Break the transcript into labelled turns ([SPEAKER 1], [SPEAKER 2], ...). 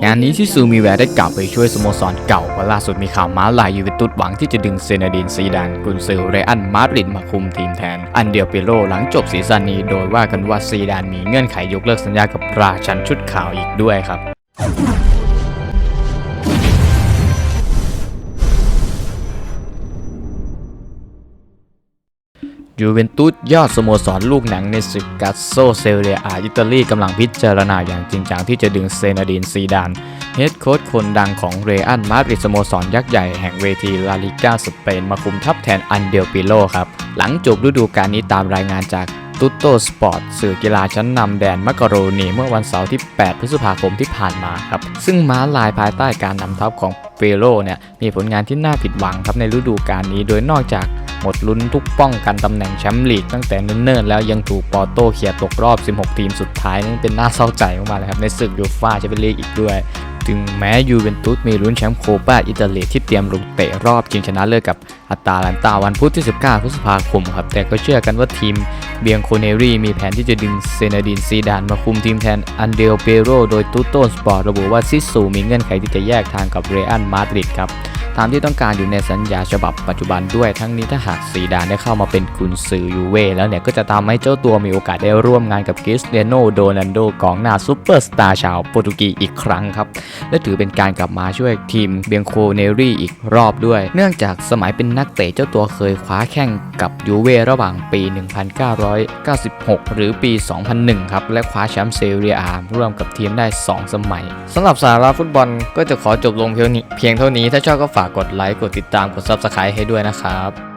[SPEAKER 1] งานนี้ที่ซูมีแวร์ได้กลับไปช่วยสโมสรเก่าว่าล่าสุดมีข่าวม้าลายยูเวนตุสหวังที่จะดึงเซนาดินซีดานกุนซือเรอันมาดริดมาคุมทีมแทน อันเดียวเปโรหลังจบซีซั่นนี้โดยว่ากันว่าซีดานมีเงื่อนไขยกเลิกสัญญากับราชันชุดขาวอีกด้วยครับ ยูเวนตุสยอดสโมสรลูกหนังในศึกกัสโซเซเรียอาอิตาลีกำลังพิจารณาอย่างจริงจังที่จะดึงเซนาดินซีดานเฮดโค้ชคนดังของเรอัลมาดริดสโมสรยักษ์ใหญ่แห่งเวทีลาลิก้าสเปนมาคุมทัพแทนอันเดลปิโลครับ หลังจบฤดูกาลนี้ตามรายงานจากตุตโตสปอร์ตสื่อกีฬาชั้นนำแดนมักกะโรนีเมื่อวันเสาร์ที่ 8 พฤษภาคมที่ผ่านมาครับ ซึ่งม้าลายภายใต้การนำทัพของเปโลเนี่ยมีผลงานที่น่าผิดหวังครับในฤดูกาลนี้โดยนอกจาก หมดลุ้นทุกป้องกันตำแหน่งแชมป์ลีกตั้งแต่เนิ่นๆแล้วยังถูกปอร์โต้เขี่ยตกรอบ 16 ทีมสุดท้ายนั่นเป็นน่าเศร้าใจมากๆเลยครับในศึกยูฟ่าแชมเปี้ยนลีกอีกด้วย ถึงแม้ยูเวนตุสมีลุ้นแชมป์โคปาอิตาลีที่เตรียมลงเตะรอบชิงชนะเลิศกับอัตตาลันตาวันพุธที่ 19 พฤษภาคมครับแต่ก็เชื่อกันว่าทีมเบียงโคเนรีมีแผนที่จะดึงเซนาดินซีดานมาคุมทีมแทนอันเดลเปโรโดยตูโตสปอร์ตระบุว่าซิสูมีเงื่อนไขที่จะแยกทางกับเรอัลมาดริดครับ ตามที่ต้องการอยู่ในสัญญาฉบับปัจจุบันด้วยทั้งนี้ถ้าหากซีดานได้เข้ามาเป็นกุนซือยูเว่แล้วเนี่ยก็จะทำให้เจ้าตัวมีโอกาสได้ร่วมงานกับคริสเตียโนโดนันโดกองหน้าซูเปอร์สตาร์ชาวโปรตุกีอีกครั้งครับ และถือเป็นการกลับมาช่วยทีมเบียงโคเนรีอีกรอบด้วย เนื่องจากสมัยเป็นนักเตะเจ้าตัวเคยคว้าแข่งกับยูเว่ระหว่างปี 1996 หรือปี 2001 ครับและคว้าแชมป์เซเรียอาร่วมกับทีมได้ 2 สมัยสำหรับสาระฟุตบอลก็จะขอจบลงเพียงนี้เพียงเท่านี้ถ้าชอบก็ฝากกดไลค์ กดติดตาม กด Subscribe ให้ด้วยนะครับ